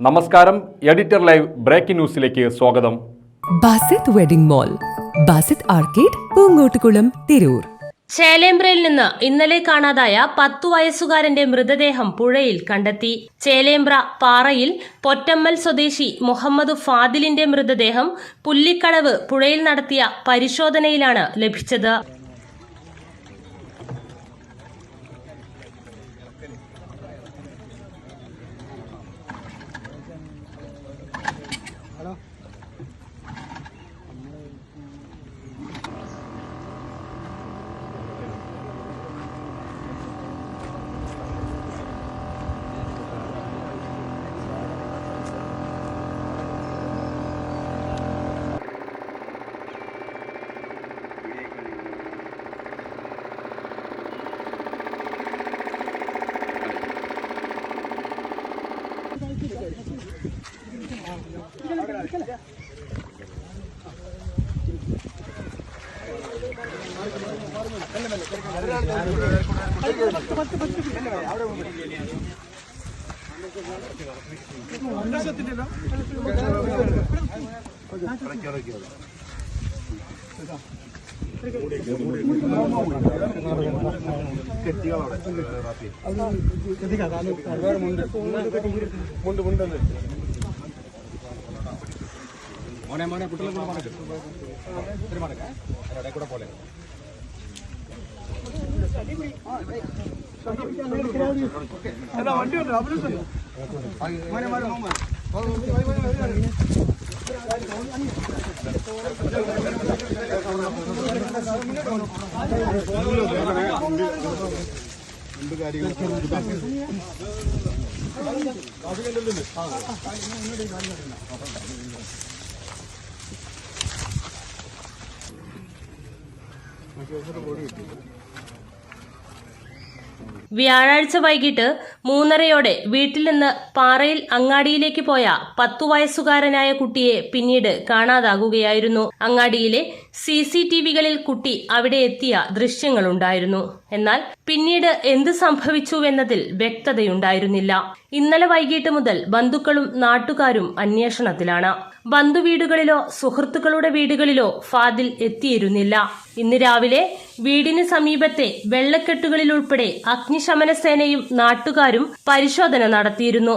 നമസ്കാരം editor live breaking ന്യൂസിലേക്ക് സ്വാഗതം. Basith wedding mall Basith arcade Poongottukulam Tirur. ചേലേമ്പ്രയിൽ നിന്ന് ഇന്നലെ കാണാതായ പത്തു വയസ്സുകാരന്റെ മൃതദേഹം പുഴയിൽ കണ്ടെത്തി. ചേലേമ്പ്ര പാറയിൽ പൊറ്റമ്മൽ സ്വദേശി മുഹമ്മദ് ഫാദിലിന്റെ മൃതദേഹം പുല്ലിക്കടവ് പുഴയിൽ നടത്തിയ പരിശോധനയിലാണ് ലഭിച്ചത്. അവിടെ മോനെ മോനെ കുട്ടികളെ കൂടെ മടക്കും ഇത്തിരി മടക്ക് അവിടെ കൂടെ പോലെ വണ്ടി ഉണ്ടോ ആംബുലൻസ് രണ്ട് കാര്യങ്ങൾ ഓടി കിട്ടി വ്യാഴാഴ്ച വൈകിട്ട് മൂന്നരയോടെ വീട്ടിൽ നിന്ന് പാറയിൽ അങ്ങാടിയിലേക്ക് പോയ പത്തു വയസ്സുകാരനായ കുട്ടിയെ പിന്നീട് കാണാതാകുകയായിരുന്നു. അങ്ങാടിയിലെ സി സി ടി വികളിൽ കുട്ടി അവിടെ എത്തിയ ദൃശ്യങ്ങളുണ്ടായിരുന്നു. എന്നാൽ പിന്നീട് എന്ത് സംഭവിച്ചുവെന്നതിൽ വ്യക്തതയുണ്ടായിരുന്നില്ല. ഇന്നലെ വൈകിട്ട് മുതൽ ബന്ധുക്കളും നാട്ടുകാരും അന്വേഷണത്തിലാണ്. ബന്ധുവീടുകളിലോ സുഹൃത്തുക്കളുടെ വീടുകളിലോ ഫാദിൽ എത്തിയിരുന്നില്ല. ഇന്ന് രാവിലെ വീടിന് സമീപത്തെ വെള്ളക്കെട്ടുകളിലുൾപ്പെടെ അഗ്നിശമന സേനയും നാട്ടുകാരും പരിശോധന നടത്തിയിരുന്നു.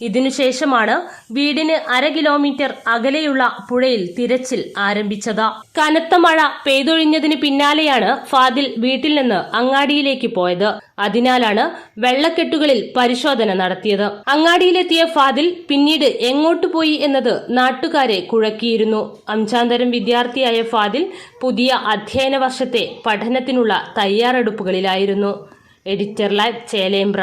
ഇതിനുശേഷമാണ് വീടിന് അര കിലോമീറ്റർ അകലെയുള്ള പുഴയിൽ തിരച്ചിൽ ആരംഭിച്ചത്. കനത്ത മഴ പെയ്തൊഴിഞ്ഞതിന് പിന്നാലെയാണ് ഫാദിൽ വീട്ടിൽ നിന്ന് അങ്ങാടിയിലേക്ക് പോയത്. അതിനാലാണ് വെള്ളക്കെട്ടുകളിൽ പരിശോധന നടത്തിയത്. അങ്ങാടിയിലെത്തിയ ഫാദിൽ പിന്നീട് എങ്ങോട്ട് പോയി എന്നത് നാട്ടുകാരെ കുഴക്കിയിരുന്നു. അഞ്ചാന്തരം തരം വിദ്യാർത്ഥിയായ ഫാദിൽ പുതിയ അധ്യയന വർഷത്തെ പഠനത്തിനുള്ള തയ്യാറെടുപ്പുകളിലായിരുന്നു. Editor live Chelembra